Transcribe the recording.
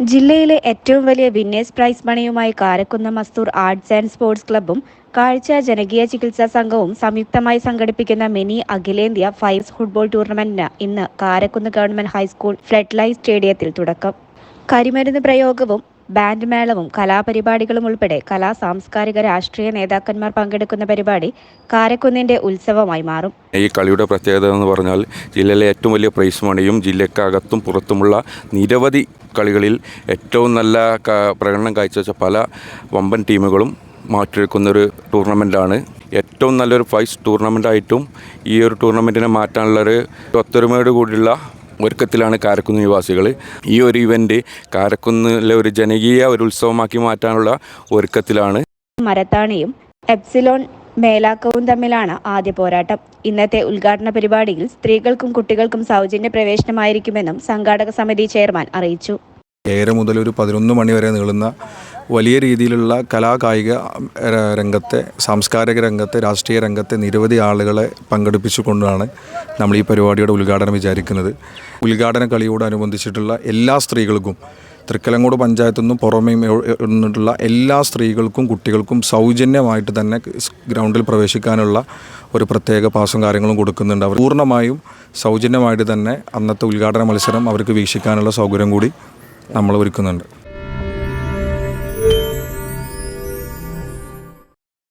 ജില്ലയിലെ ഏറ്റവും വലിയ winners prize മണിയുമായി Karakkunnu Masthoor arts and sports ക്ലബ്ബും കാഴ്ച ജനകീയ ചികിത്സാ സംഘവും സംയുക്തമായി സംഘടിപ്പിക്കുന്ന മിനി അഖിലേന്ത്യാ ഫൈവ്സ് ഫുട്ബോൾ ടൂർണമെന്റിന് ഇന്ന് Karakkunnu government high school flood light സ്റ്റേഡിയത്തിൽ തുടക്കം. കരിമരുന്ന് പ്രയോഗവും ബാൻഡ് മേളവും കലാപരിപാടികളും ഉൾപ്പെടെ കലാ സാംസ്കാരിക രാഷ്ട്രീയ നേതാക്കന്മാർ പങ്കെടുക്കുന്ന പരിപാടി കാരക്കുന്നിന്റെ ഉത്സവമായി മാറും. ഈ കളിയുടെ പ്രത്യേകത എന്ന് പറഞ്ഞാൽ ജില്ലയിലെ ഏറ്റവും വലിയ പ്രൈസ് മണിയും ജില്ലക്കകത്തും പുറത്തുമുള്ള നിരവധി കളികളിൽ ഏറ്റവും നല്ല പ്രകടനം കാഴ്ചവെച്ച പല വമ്പൻ ടീമുകളും മാറ്റിയെടുക്കുന്നൊരു ടൂർണമെന്റാണ് ഏറ്റവും നല്ലൊരു ഫൈസ് ടൂർണമെന്റായിട്ടും ഈ ഒരു ടൂർണമെന്റിനെ മാറ്റാനുള്ളൊരു ഒത്തൊരുമയോട് കൂടിയുള്ള ഒരുക്കത്തിലാണ് കാരക്കുന്ന് നിവാസികൾ ഈ ഒരു ഇവന്റ് കാരക്കുന്നിലെ ഒരു ജനകീയ ഒരു ഉത്സവമാക്കി മാറ്റാനുള്ള ഒരുക്കത്തിലാണ്. മരത്താണിയും എപ്സിലോൺ മേലാക്കവും തമ്മിലാണ് ആദ്യ പോരാട്ടം. ഇന്നത്തെ ഉദ്ഘാടന പരിപാടിയിൽ സ്ത്രീകൾക്കും കുട്ടികൾക്കും സൗജന്യ പ്രവേശനമായിരിക്കുമെന്നും സംഘാടക സമിതി ചെയർമാൻ അറിയിച്ചു. ഏറെ മുതൽ ഒരു പതിനൊന്ന് മണി വരെ നീളുന്ന വലിയ രീതിയിലുള്ള കലാകായിക രംഗത്തെ സാംസ്കാരിക രംഗത്തെ രാഷ്ട്രീയ രംഗത്തെ നിരവധി ആളുകളെ പങ്കെടുപ്പിച്ചുകൊണ്ടാണ് നമ്മൾ ഈ പരിപാടിയുടെ ഉദ്ഘാടനം വിചാരിക്കുന്നത്. ഉദ്ഘാടന കളിയോടനുബന്ധിച്ചിട്ടുള്ള എല്ലാ സ്ത്രീകൾക്കും തൃക്കലങ്കോട് പഞ്ചായത്തു നിന്നും പുറമേ നിന്നിട്ടുള്ള എല്ലാ സ്ത്രീകൾക്കും കുട്ടികൾക്കും സൗജന്യമായിട്ട് തന്നെ ഗ്രൗണ്ടിൽ പ്രവേശിക്കാനുള്ള ഒരു പ്രത്യേക പാസും കാര്യങ്ങളും കൊടുക്കുന്നുണ്ട്. അവർ പൂർണമായും സൗജന്യമായിട്ട് തന്നെ അന്നത്തെ ഉദ്ഘാടന മത്സരം അവർക്ക് വീക്ഷിക്കാനുള്ള സൗകര്യം കൂടി നമ്മൾ ഒരുക്കുന്നുണ്ട്.